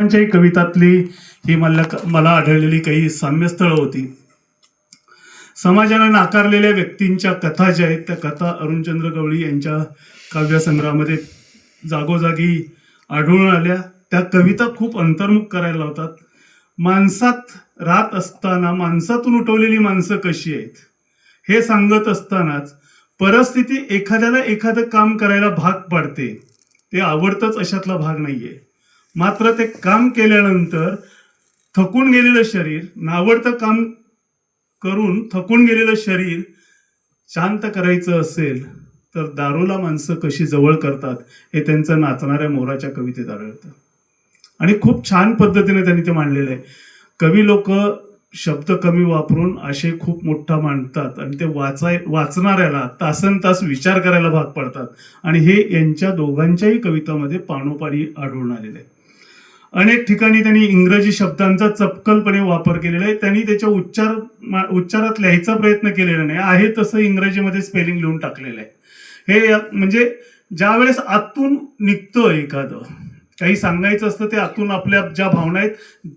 त्यांच्याही कवितातली ही मला मला आढळलेली काही साम्यस्थळं होती. समाजानं नाकारलेल्या व्यक्तींच्या कथा ज्या आहेत त्या कथा अरुणचंद्र गवळी यांच्या काव्यसंग्रहामध्ये जागोजागी आढळून आल्या. त्या कविता खूप अंतर्मुख करायला लावतात. माणसात राहत असताना माणसातून उठवलेली माणसं कशी आहेत? हे सांगत असतानाच परिस्थिती एखाद्याला एखादं काम करायला भाग पाडते. ते आवडतंच अशातला भाग नाहीये. मात्र ते काम केल्यानंतर थकून गेलेलं शरीर नावडतं काम करून थकून गेलेलं शरीर शांत करायचं असेल तर दारूला माणसं कशी जवळ करतात हे त्यांचं नाचणाऱ्या मोराच्या कवितेत आढळतं. आणि खूप छान पद्धतीने त्यांनी ते मांडलेलं आहे. कवी लोक शब्द कमी वापरून आशय खूप मोठा मांडतात आणि ते वाचाय वाचणाऱ्याला तासन तास विचार करायला भाग पडतात. आणि हे यांच्या दोघांच्याही कवितामध्ये पाणोपाणी आढळून आलेले आहे. अनेक ठिकाणी त्यांनी इंग्रजी शब्दांचा चपकलपणे वापर केलेला आहे. त्यांनी त्याच्या उच्चार उच्चारात लिहायचा प्रयत्न केलेला नाही. आहे तसं इंग्रजीमध्ये स्पेलिंग लिहून टाकलेलं आहे. हे म्हणजे ज्या वेळेस आतून निघतं एखादं काही सांगायचं असतं ते आतून आपल्या ज्या भावना आहेत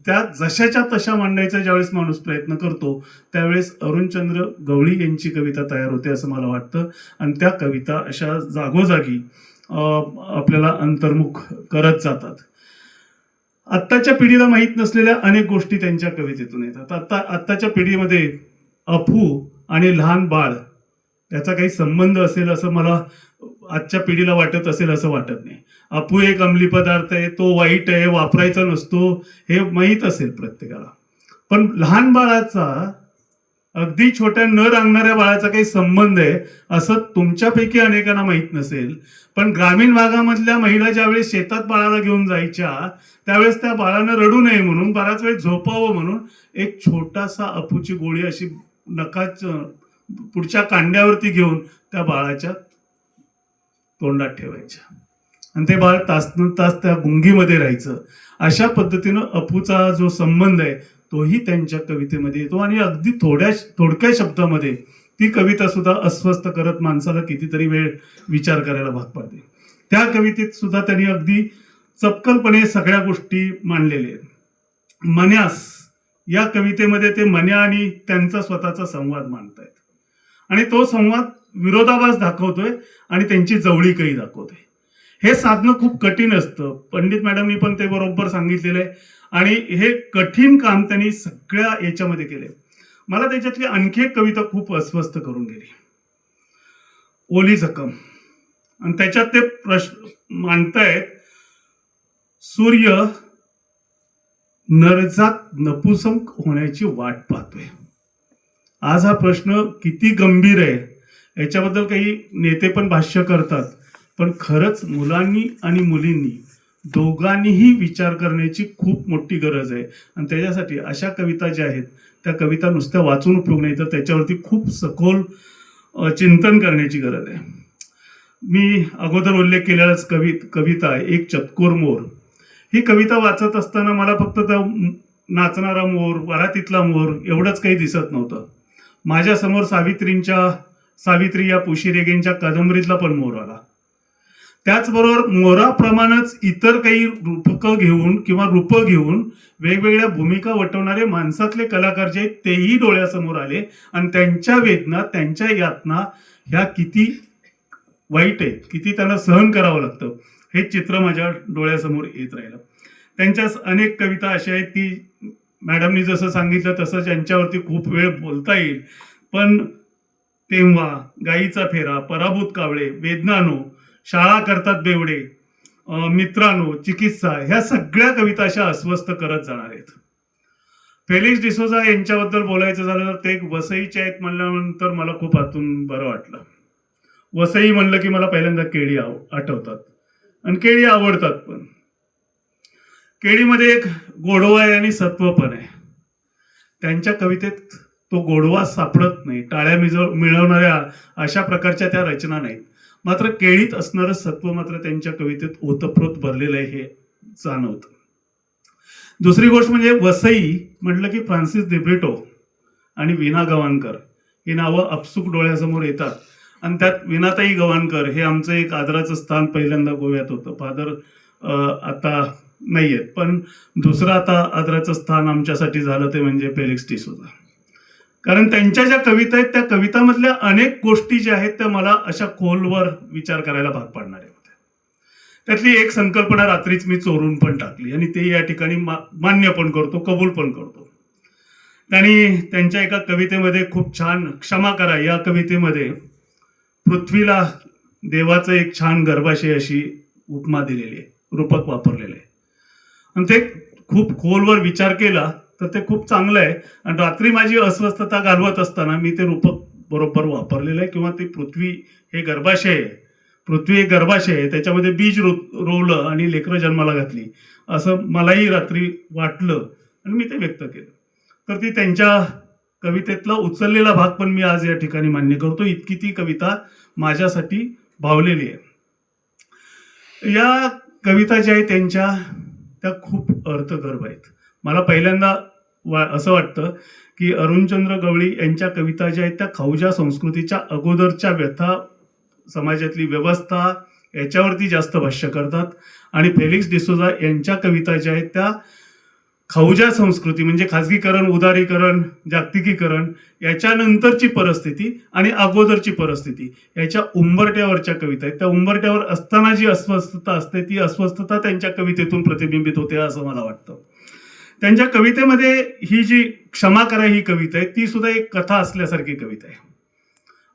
त्या जशाच्या तशा मांडायचा ज्यावेळेस माणूस प्रयत्न करतो त्यावेळेस अरुणचंद्र गवळी यांची कविता तयार होते असं मला वाटतं. आणि त्या कविता अशा जागोजागी आपल्याला अंतर्मुख करत जातात. आत्ताच्या पिढीला माहीत नसलेल्या अनेक गोष्टी त्यांच्या कवितेतून येतात. आता आत्ताच्या पिढीमध्ये अफू आणि लहान बाळ याचा काही संबंध असेल असं मला आजच्या पिढीला वाटत असेल असं वाटत नाही. अफू एक अंमली पदार्थ आहे तो वाईट आहे वापरायचा नसतो हे माहीत असेल प्रत्येकाला. पण लहान बाळाचा अगदी छोट्या न रांगणाऱ्या बाळाचा काही संबंध आहे असं तुमच्यापैकी अनेकांना माहीत नसेल. पण ग्रामीण भागामधल्या महिला ज्यावेळेस शेतात बाळाला घेऊन जायच्या त्यावेळेस त्या बाळानं रडू नये म्हणून बराच वेळ झोपावं म्हणून एक छोटासा अपूची गोळी अशी नकाच पुढच्या कांड्यावरती घेऊन त्या बाळाच्या तोंडात ठेवायच्या. आणि ते बाळ तासन तास त्या गुंगीमध्ये राहायचं. अशा पद्धतीनं अपूचा जो संबंध आहे तोही त्यांच्या कवितेमध्ये येतो आणि अगदी थोड्या थोडक्या शब्दामध्ये ती कविता सुद्धा अस्वस्थ करत माणसाला कितीतरी वेळ विचार करायला भाग पाडते. त्या कवितेत सुद्धा त्यांनी अगदी चपकलपणे सगळ्या गोष्टी मांडलेल्या आहेत. मन्यास या कवितेमध्ये ते मन्या आणि त्यांचा स्वतःचा संवाद मांडतायत. आणि तो संवाद विरोधाभास दाखवतोय आणि त्यांची जवळीकही दाखवतोय. हे साधणं खूप कठीण असतं. पंडित मॅडमनी पण ते बरोबर सांगितलेलं आहे. आणि हे कठीण काम त्यांनी सगळ्या याच्यामध्ये केले. मला त्याच्यातली आणखी एक कविता खूप अस्वस्थ करून गेली. ओली जखम. आणि त्याच्यात ते प्रश्न मांडतायत सूर्य नरजात नपुसंक होण्याची वाट पाहतोय. आज हा प्रश्न किती गंभीर आहे याच्याबद्दल काही नेते पण भाष्य करतात पण खरंच मुलांनी आणि मुलींनी दोघांनीही विचार करण्याची खूप मोठी गरज आहे. आणि त्याच्यासाठी अशा कविता ज्या आहेत त्या कविता नुसत्या वाचून उपयोग नाही तर त्याच्यावरती खूप सखोल चिंतन करण्याची गरज आहे. मी अगोदर उल्लेख केलेलाच कवि कविता एक चतकोर मोर. ही कविता वाचत असताना मला फक्त त्या नाचणारा मोर वरातीतला मोर एवढंच काही दिसत नव्हतं. माझ्यासमोर सावित्रींच्या सावित्री या पुशीरेगेंच्या कादंबरीतला पण मोर आला. त्याचबरोबर मोराप्रमाणेच इतर काही रूपकं घेऊन किंवा रूपं घेऊन वेगवेगळ्या भूमिका वटवणारे माणसातले कलाकार जे आहेत तेही डोळ्यासमोर आले आणि त्यांच्या वेदना त्यांच्या यातना ह्या किती वाईट आहेत किती त्यांना सहन करावं लागतं हे चित्र माझ्या डोळ्यासमोर येत राहिलं. त्यांच्या अनेक कविता अशा आहेत की मॅडमनी जसं सांगितलं तसं त्यांच्यावरती खूप वेळ बोलता येईल. पण तेव्हा गाईचा फेरा पराभूत कावळे वेदनानो शाळा करतात बेवडे मित्रांनो चिकित्सा ह्या सगळ्या कविता अशा अस्वस्थ करत जाणार आहेत. फेलिक्स डिसोजा यांच्याबद्दल बोलायचं झालं तर ते एक वसईचे आहेत म्हणल्यानंतर मला खूप आतून बरं वाटलं. वसई म्हणलं की मला पहिल्यांदा केळी आव आठवतात. आणि केळी आवडतात पण. केळीमध्ये एक गोडवा आहे आणि सत्व पण आहे. त्यांच्या कवितेत तो गोडवा सापडत नाही टाळ्या मिज मिळवणाऱ्या अशा प्रकारच्या त्या रचना नाहीत. मात्र केळीत असणारं सत्व मात्र त्यांच्या कवितेत ओतप्रोत भरलेलं आहे हे जाणवतं. दुसरी गोष्ट म्हणजे वसई म्हटलं की फ्रान्सिस दिब्रिटो आणि विना गवाणकर. ही नावं अपसुक डोळ्यासमोर येतात. आणि त्यात विनाताई गवाणकर हे आमचं एक आदराचं स्थान पहिल्यांदा गोव्यात होतं. फादर आता नाही आहेत पण दुसरं आता आदराचं स्थान आमच्यासाठी झालं ते म्हणजे फेलिक्स डिसोजा कारण त्यांच्या ज्या कविता आहेत त्या कवितामधल्या अनेक गोष्टी ज्या आहेत त्या मला अशा खोलवर विचार करायला भाग पाडणाऱ्या होत्या त्यातली एक संकल्पना रात्रीच मी चोरून पण टाकली आणि ते या ठिकाणी मा- मान्य पण करतो कबूल पण करतो. त्यांनी त्यांच्या एका कवितेमध्ये खूप छान क्षमा करा. या कवितेमध्ये पृथ्वीला देवाचं एक छान गर्भाशय अशी उपमा दिलेली आहे रूपक वापरलेलं आहे. आणि ते खूप खोलवर विचार केला तर ते खूप चांगलं आहे. आणि रात्री माझी अस्वस्थता घालवत असताना मी ते रूपक बरोबर वापरलेलं आहे किंवा ते पृथ्वी हे गर्भाशय आहे. पृथ्वी एक गर्भाशय आहे. त्याच्यामध्ये बीज रो रोवलं आणि लेकरं जन्माला घातली. असं मलाही रात्री वाटलं आणि मी ते व्यक्त केलं. तर ती त्यांच्या कवितेतला उचललेला भाग पण मी आज या ठिकाणी मान्य करतो. इतकी ती कविता माझ्यासाठी भावलेली आहे. या कविता ज्या आहेत त्यांच्या त्या खूप अर्थगर्भ आहेत. मला पहिल्यांदा वा असं वाटतं की अरुणचंद्र गवळी यांच्या कविता ज्या आहेत त्या खौजा संस्कृतीच्या अगोदरच्या व्यथा समाजातली व्यवस्था याच्यावरती जास्त भाष्य करतात. आणि फेलिक्स डिसोजा यांच्या कविता ज्या आहेत त्या खौजा संस्कृती म्हणजे खाजगीकरण उदारीकरण जागतिकीकरण याच्यानंतरची परिस्थिती आणि अगोदरची परिस्थिती याच्या उंबरट्यावरच्या कविता आहेत. त्या उंबरट्यावर असताना जी अस्वस्थता असते ती अस्वस्थता त्यांच्या कवितेतून प्रतिबिंबित होते असं मला वाटतं. त्यांच्या कवितेमध्ये ही जी क्षमा करा ही कविता आहे ती सुद्धा एक कथा असल्यासारखी कविता आहे.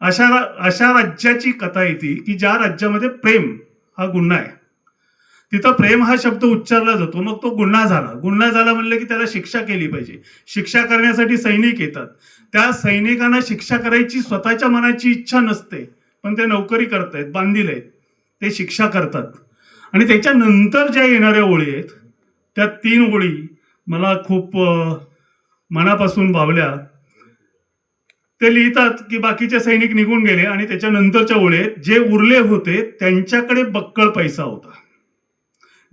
अशा रा- अशा राज्याची कथा येते की ज्या राज्यामध्ये प्रेम हा गुन्हा आहे. तिथं प्रेम हा शब्द उच्चारला जातो मग तो गुन्हा झाला. गुन्हा झाला म्हणलं की त्याला शिक्षा केली पाहिजे. शिक्षा करण्यासाठी सैनिक येतात. त्या सैनिकांना शिक्षा करायची स्वतःच्या मनाची इच्छा नसते पण ते नोकरी करतायत बांधील आहेत. ते शिक्षा करतात. आणि त्याच्यानंतर ज्या येणाऱ्या ओळी आहेत त्या तीन ओळी मला खूप मनापासून भावल्या ते लिहितात की बाकीचे सैनिक निघून गेले आणि त्याच्यानंतरच्या ओळीत जे उरले होते त्यांच्याकडे बक्कळ पैसा होता.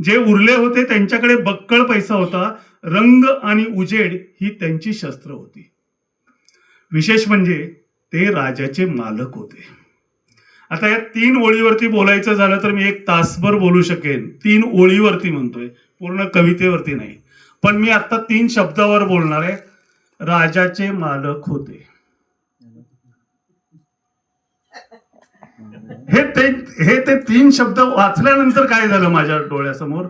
जे उरले होते त्यांच्याकडे बक्कळ पैसा होता रंग आणि उजेड ही त्यांची शस्त्र होती. विशेष म्हणजे ते राजाचे मालक होते. आता या तीन ओळीवरती बोलायचं झालं तर मी एक तासभर बोलू शकेन. तीन ओळीवरती म्हणतोय. पूर्ण कवितेवरती नाही. पण मी आता तीन शब्दावर बोलणार आहे. राजाचे मालक होते. हे ते हे ते तीन शब्द वाचल्यानंतर काय झालं माझ्या डोळ्यासमोर?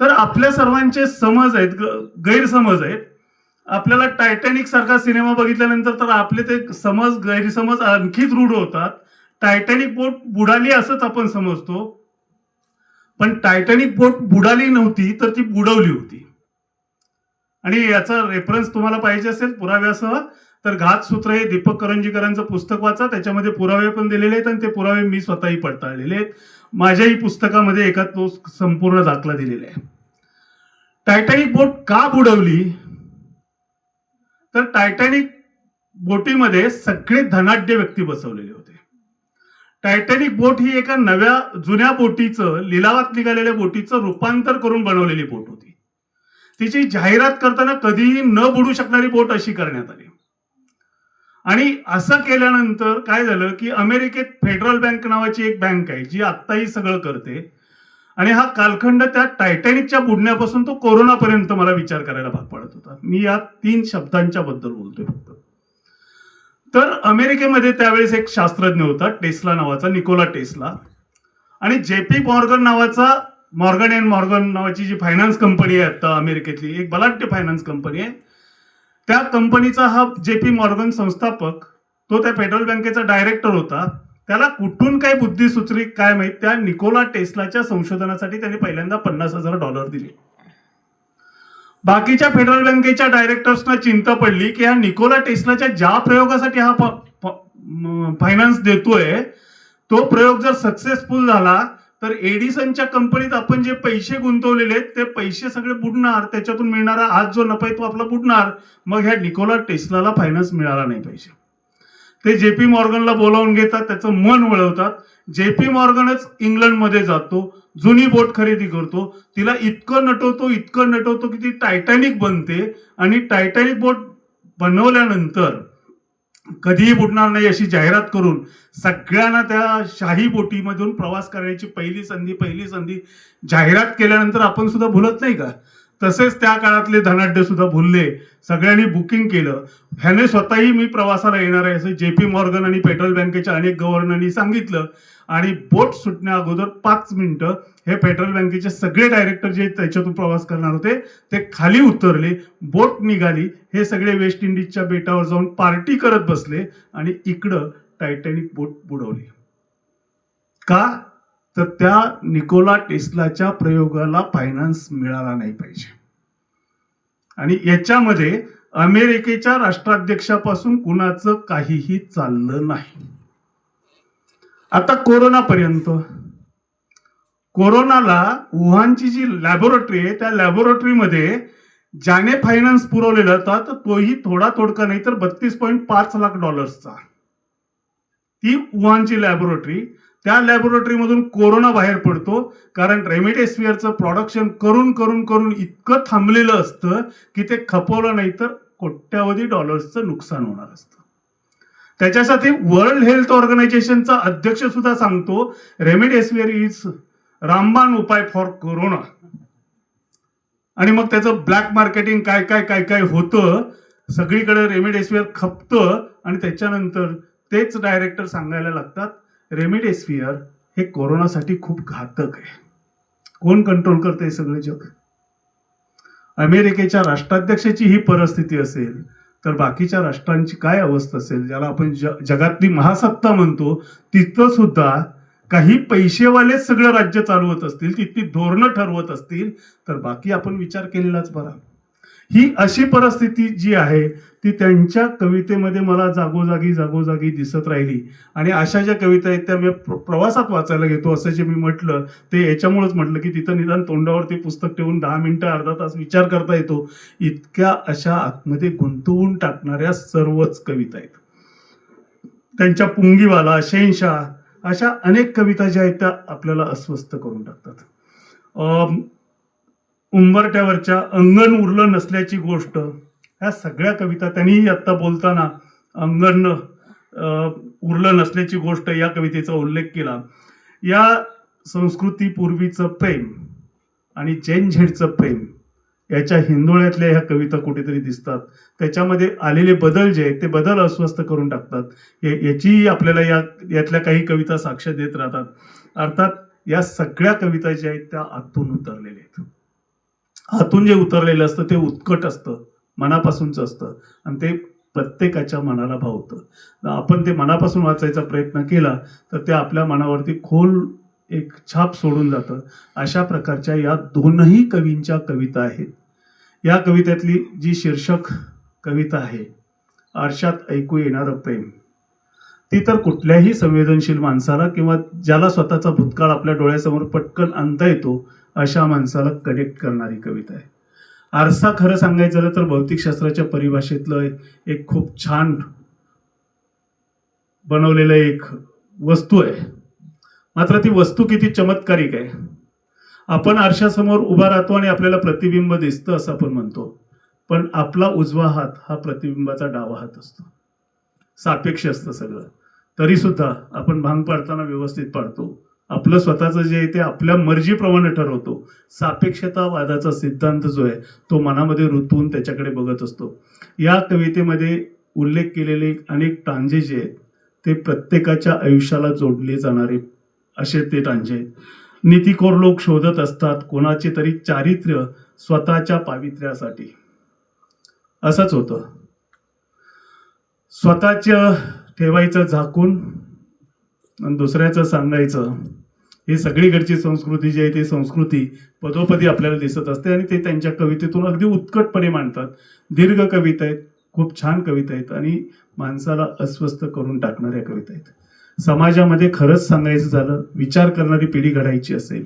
तर आपल्या सर्वांचे समज आहेत गैरसमज आहेत. आपल्याला टायटॅनिक सारखा सिनेमा बघितल्यानंतर तर आपले ते समज गैरसमज आणखी दृढ होतात. टायटॅनिक बोट बुडाली असंच आपण समजतो. पण टायटॅनिक बोट बुडाली नव्हती तर ती बुडवली होती. आणि याचा रेफरन्स तुम्हाला पाहिजे असेल पुराव्यासह तर घातसूत्र हे दीपक करंजीकरांचं पुस्तक वाचा. त्याच्यामध्ये पुरावे पण दिलेले आहेत आणि ते पुरावे मी स्वतःही पडताळलेले आहेत. माझ्याही पुस्तकामध्ये एका तो संपूर्ण दाखला दिलेला आहे. टायटॅनिक बोट का बुडवली? तर टायटॅनिक बोटीमध्ये सगळे धनाढ्य व्यक्ती बसवलेले होते. टायटॅनिक बोट ही एका नव्या जुन्या बोटीचं लिलावात निघालेल्या बोटीचं रूपांतर करून बनवलेली बोट होती. तिची जाहिरात करताना कधीही न बुडू शकणारी बोट अशी करण्यात आली. आणि असं केल्यानंतर काय झालं की अमेरिकेत फेडरल बँक नावाची एक बँक आहे जी आत्ताही सगळं करते. आणि हा कालखंड त्या टायटॅनिकच्या बुडण्यापासून तो कोरोनापर्यंत मला विचार करायला भाग पडत होता. मी या तीन शब्दांच्या बद्दल बोलतोय फक्त. तर अमेरिकेमध्ये त्यावेळेस एक शास्त्रज्ञ होता टेस्ला नावाचा निकोला टेस्ला. आणि जे पी मॉर्गन नावाचा मॉर्गन अँड मॉर्गन नावाची जी फायनान्स कंपनी आहे आता अमेरिकेतली एक बलाढ्य फायनान्स कंपनी आहे. त्या कंपनीचा हा जे पी मॉर्गन संस्थापक तो त्या फेडरल बँकेचा डायरेक्टर होता. त्याला कुठून काय बुद्धी सुचली काय माहीत त्या निकोला टेस्लाच्या संशोधनासाठी त्याने पहिल्यांदा पन्नास हजार डॉलर दिले. बाकीच्या फेडरल बँकेच्या डायरेक्टर्सना चिंता पडली की हा निकोला टेस्लाच्या ज्या प्रयोगासाठी हा फायनान्स देतोय तो प्रयोग जर सक्सेसफुल झाला तर एडिसनच्या कंपनीत आपण जे पैसे गुंतवलेले आहेत ते पैसे सगळे बुडणार त्याच्यातून मिळणारा आज जो नफा आहे तो आपला बुडणार. मग ह्या निकोला टेस्लाला फायनान्स मिळाला नाही पैसे ते जे पी मॉर्गनला बोलावून घेतात त्याचं मन वळवतात. जे पी मॉर्गनच इंग्लंडमध्ये जातो जुनी बोट खरेदी करतो. तिला इतकं नटवतो इतकं नटवतो की ती टायटॅनिक बनते. आणि टायटॅनिक बोट बनवल्यानंतर कधीही बुडणार नाही अशी जाहिरात करून सगळ्यांना त्या शाही बोटीमधून प्रवास करण्याची पहिली संधी पहिली संधी जाहिरात केल्यानंतर आपण सुद्धा भुलत नाही का? तसेच त्या काळातले धनाढ्य सुद्धा भुलले. सगळ्यांनी बुकिंग केलं. ह्याने स्वतःही मी प्रवासाला येणार आहे असं जे पी मॉर्गन आणि पेट्रोल बँकेच्या अनेक गव्हर्नरनी सांगितलं. आणि बोट सुटण्या अगोदर पाच मिनिटं हे फेडरल बँकेचे सगळे डायरेक्टर जे त्याच्यातून प्रवास करणार होते ते खाली उतरले बोट निघाली हे सगळे वेस्ट इंडिजच्या बेटावर जाऊन पार्टी करत बसले आणि इकडं टायटॅनिक बोट बुडवली. का? तर त्या निकोला टेस्लाच्या प्रयोगाला फायनान्स मिळाला नाही पाहिजे. आणि याच्यामध्ये अमेरिकेच्या राष्ट्राध्यक्षापासून कुणाचं काहीही चाललं नाही. आता कोरोनापर्यंत. कोरोनाला वुहानची जी लॅबोरेटरी आहे त्या लॅबोरेटरीमध्ये ज्याने फायनान्स पुरवलेला होता तर तोही थोडा तोडका नाही तर बत्तीस पॉईंट पाच लाख डॉलर्सचा ती वुहानची लॅबोरेटरी त्या लॅबोरेटरीमधून कोरोना बाहेर पडतो कारण रेमेडेसिवियरचं प्रोडक्शन करून करून करून इतकं थांबलेलं असतं की ते खपवलं नाही तर कोट्यावधी डॉलर्सचं नुकसान होणार असतं. त्याच्यासाठी वर्ल्ड हेल्थ ऑर्गनायझेशनचा अध्यक्ष सुद्धा सांगतो रेमेडेसिवियर इज रामबाण उपाय फॉर कोरोना. आणि मग त्याचं ब्लॅक मार्केटिंग काय काय काय काय होतं सगळीकडे रेमेडेसिवियर खपतं आणि त्याच्यानंतर तेच डायरेक्टर सांगायला लागतात रेमेडेसिवियर हे कोरोनासाठी खूप घातक आहे. कोण कंट्रोल करते सगळे जग? अमेरिकेच्या राष्ट्राध्यक्षाची ही परिस्थिती असेल तर बाकीच्या राष्ट्रांची काय अवस्था असेल ज्याला आपण ज जगातली महासत्ता म्हणतो तिथं सुद्धा काही पैसेवाले सगळं राज्य चालवत असतील तिथली धोरणं ठरवत असतील तर बाकी आपण विचार केलेलाच बरा. ही अशी परिस्थिती जी आहे ती त्यांच्या कवितेमध्ये मला जागोजागी जागोजागी दिसत राहिली. आणि अशा ज्या कविता आहेत त्या मी प्र- प्रवासात वाचायला घेतो. असं जे मी म्हटलं ते याच्यामुळेच म्हटलं की तिथं निदान तोंडावरती पुस्तक ठेवून दहा मिनटं अर्धा तास विचार करता येतो. इतक्या अशा आतमध्ये गुंतवून टाकणाऱ्या सर्वच कविता आहेत. त्यांच्या पुंगीवाला शेनशाह अशा अनेक कविता ज्या आहेत त्या आपल्याला अस्वस्थ करून टाकतात. उंबरट्यावरच्या अंगण उरलं नसल्याची गोष्ट. ह्या सगळ्या कविता त्यांनीही आत्ता बोलताना अंगण उरलं नसल्याची गोष्ट या कवितेचा उल्लेख केला. या संस्कृतीपूर्वीचं प्रेम आणि जैन झेडचं प्रेम याच्या हिंदोळ्यातल्या ह्या कविता कुठेतरी दिसतात. त्याच्यामध्ये आलेले बदल जे आहेत ते बदल अस्वस्थ करून टाकतात. याचीही आपल्याला या यातल्या काही कविता साक्ष देत राहतात. अर्थात या सगळ्या कविता ज्या आहेत त्या आतून उतरलेल्या आहेत. हातून जे उतरलेलं असतं ते उत्कट असतं मनापासूनच असतं. आणि ते प्रत्येकाच्या मनाला भावतं. आपण ते मनापासून वाचायचा प्रयत्न केला तर ते आपल्या मनावरती खोल एक छाप सोडून जातं. अशा प्रकारच्या या दोनही कवींच्या कविता आहेत. या कवितेतली जी शीर्षक कविता आहे आरशात ऐकू येणारं प्रेम. ती तर कुठल्याही संवेदनशील माणसाला किंवा ज्याला स्वतःचा भूतकाळ आपल्या डोळ्यासमोर पटकन आणता येतो अशा माणसाला कनेक्ट करणारी कविता आहे. आरसा खरं सांगायचं झालं तर भौतिकशास्त्राच्या परिभाषेतलं एक खूप छान बनवलेलं एक वस्तू आहे. मात्र ती वस्तू किती चमत्कारिक आहे. आपण आरशासमोर उभा राहतो आणि आपल्याला प्रतिबिंब दिसतं असं आपण म्हणतो. पण आपला उजवा हात हा प्रतिबिंबाचा डावा हात असतो. सापेक्ष असतं सगळं. तरीसुद्धा आपण भांग पाडताना व्यवस्थित पाडतो. आपलं स्वतःचं जे आहे ते आपल्या मर्जीप्रमाणे ठरवतो. सापेक्षतावादाचा सिद्धांत जो आहे तो मनामध्ये रुतून त्याच्याकडे बघत असतो. या कवितेमध्ये उल्लेख केलेले अनेक टांजे जे आहेत ते प्रत्येकाच्या आयुष्याला जोडले जाणारे असे ते टांजे आहेत. नीतिकोर लोक शोधत असतात कोणाचे तरी चारित्र्य स्वतःच्या पावित्र्यासाठी. असंच होतं. स्वतःचं ठेवायचं झाकून आणि दुसऱ्याचं सांगायचं ही सगळीकडची संस्कृती जी आहे ती संस्कृती पदोपदी आपल्याला दिसत असते आणि ते त्यांच्या कवितेतून अगदी उत्कटपणे मांडतात. दीर्घ कविता आहेत खूप छान कविता आहेत आणि माणसाला अस्वस्थ करून टाकणाऱ्या कविता आहेत. समाजामध्ये खरंच सांगायचं झालं विचार करणारी पिढी घडायची असेल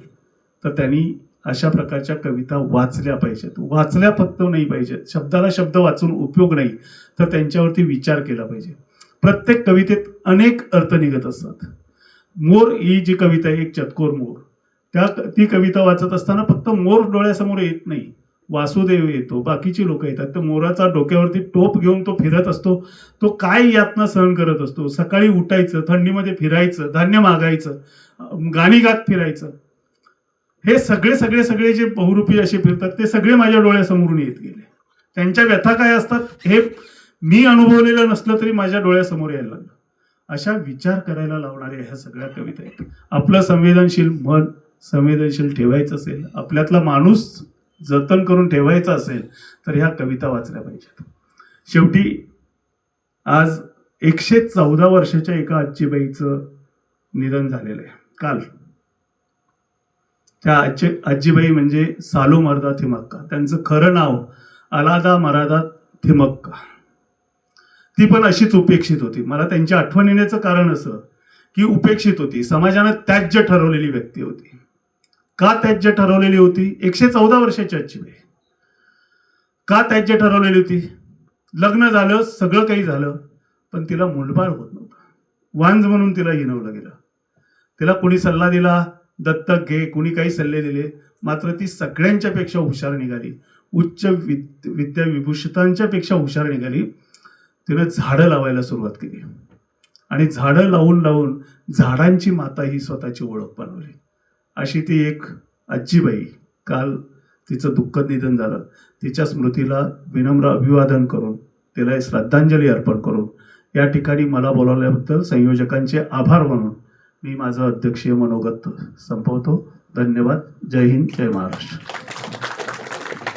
तर त्यांनी अशा प्रकारच्या कविता वाचल्या पाहिजेत. वाचल्या फक्त नाही पाहिजेत. शब्दाला शब्द वाचून उपयोग नाही तर त्यांच्यावरती विचार केला पाहिजे. प्रत्येक कवितेत अनेक अर्थ निघत असतात. मोर ही जी कविता आहे एक चतकोर मोर. त्या ती कविता वाचत असताना फक्त मोर डोळ्यासमोर येत नाही. वासुदेव येतो बाकीची लोक येतात. तर मोराचा डोक्यावरती टोप घेऊन तो फिरत असतो. तो काय यातना सहन करत असतो? सकाळी उठायचं थंडीमध्ये फिरायचं धान्य मागायचं गाणी गात फिरायचं. हे सगळे सगळे सगळे जे बहुरूपी असे फिरतात ते सगळे माझ्या डोळ्यासमोरून येत गेले. त्यांच्या व्यथा काय असतात हे मी अनुभवलेलं नसलं तरी माझ्या डोळ्यासमोर यायला लागलं. अशा विचार करायला लावणाऱ्या ह्या सगळ्या कविता आहेत. आपलं संवेदनशील मन संवेदनशील ठेवायचं असेल आपल्यातला माणूस जतन करून ठेवायचा असेल तर ह्या कविता वाचल्या पाहिजेत. शेवटी आज एकशे चौदा वर्षाच्या एका आजीबाईचं निधन झालेलं आहे. काल. त्या आजी आजीबाई म्हणजे सालू मर्दा थिमक्का. त्यांचं खरं नाव अलादा मरादा थिमक्का. ती पण अशीच उपेक्षित होती. मला त्यांच्या आठवण येण्याचं कारण असं की उपेक्षित होती. समाजानं त्याज्य ठरवलेली व्यक्ती होती. का त्याज्य ठरवलेली होती? एकशे चौदा वर्षाची आजीबाई का त्याज्य ठरवलेली होती? लग्न झालं सगळं काही झालं पण तिला मुलबाळ होत नव्हतं. वांज म्हणून तिला हिनवलं गेलं. तिला कोणी सल्ला दिला? दत्तक घे. कुणी काही सल्ले दिले? मात्र ती सगळ्यांच्या पेक्षा हुशार निघाली. उच्च विद्या विभूषितांच्या पेक्षा हुशार निघाली. तिनं झाडं लावायला सुरुवात केली. आणि झाडं लावून लावून झाडांची माता ही स्वतःची ओळख बनवली. अशी ती एक आजीबाई काल तिचं दुःखद निधन झालं. तिच्या स्मृतीला विनम्र अभिवादन करून तिला श्रद्धांजली अर्पण करून या ठिकाणी मला बोलावल्याबद्दल संयोजकांचे आभार मानून मी माझं अध्यक्षीय मनोगत संपवतो. धन्यवाद. जय हिंद. जय महाराष्ट्र.